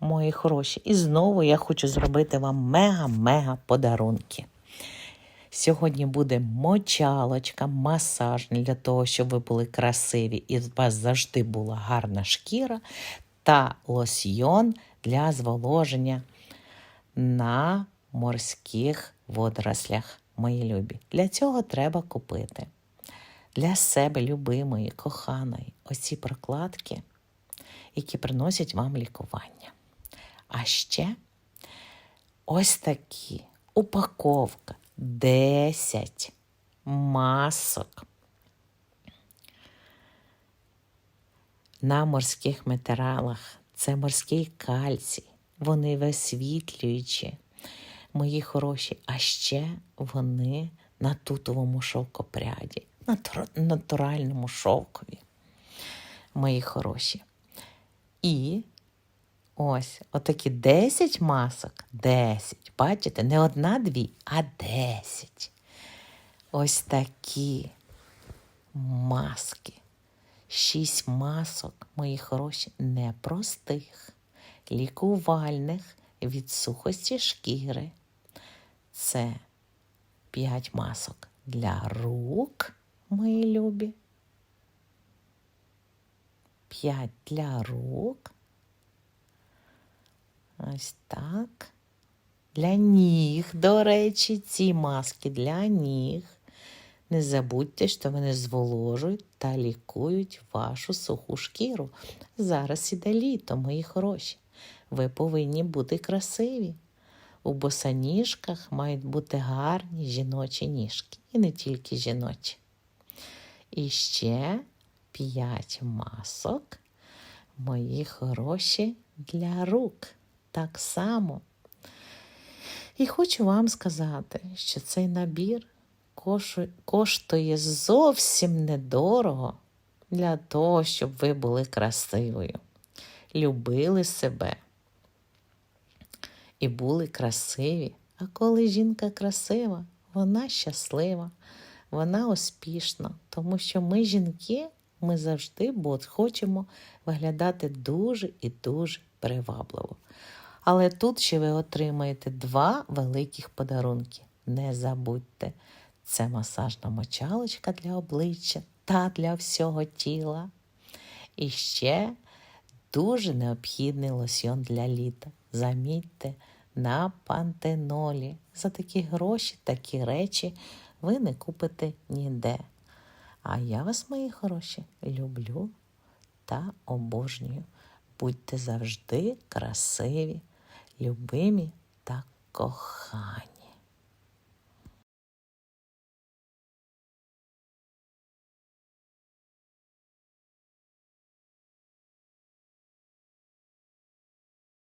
мої хороші. І знову я хочу зробити вам мега-мега подарунки. Сьогодні буде мочалочка, масаж для того, щоб ви були красиві і у вас завжди була гарна шкіра, та лосьйон для зволоження на морських водорослях, мої любі. Для цього треба купити для себе любимої, коханої, оці прокладки, які приносять вам лікування. А ще ось такі. Упаковка. 10 масок на морських матеріалах. Це морський кальцій, вони висвітлюючі, мої хороші, а ще вони на тутовому шовкопряді, натур- натуральному шовкові, мої хороші. І ось отакі 10 масок, 10. Бачите, не одна-дві, а 10. Ось такі маски. Шість масок, мої хороші, непростих, лікувальних від сухості шкіри. Це п'ять масок для рук, мої любі. П'ять для рук. Ось так. Для ніг, до речі, ці маски для ніг. Не забудьте, що вони зволожують та лікують вашу суху шкіру. Зараз іде літо, мої хороші. Ви повинні бути красиві. У босоніжках мають бути гарні жіночі ніжки. І не тільки жіночі. І ще п'ять масок, мої хороші, для рук. Так само. І хочу вам сказати, що цей набір коштує зовсім недорого для того, щоб ви були красивою, любили себе і були красиві. А коли жінка красива, вона щаслива, вона успішна, тому що ми, жінки, ми завжди хочемо виглядати дуже і дуже привабливо. Але тут ще ви отримаєте два великих подарунки. Не забудьте, це масажна мочалочка для обличчя та для всього тіла. І ще дуже необхідний лосьйон для літа. Замітьте, на пантенолі. За такі гроші, такі речі ви не купите ніде. А я вас, мої хороші, люблю та обожнюю. Будьте завжди красиві, любимі та кохані.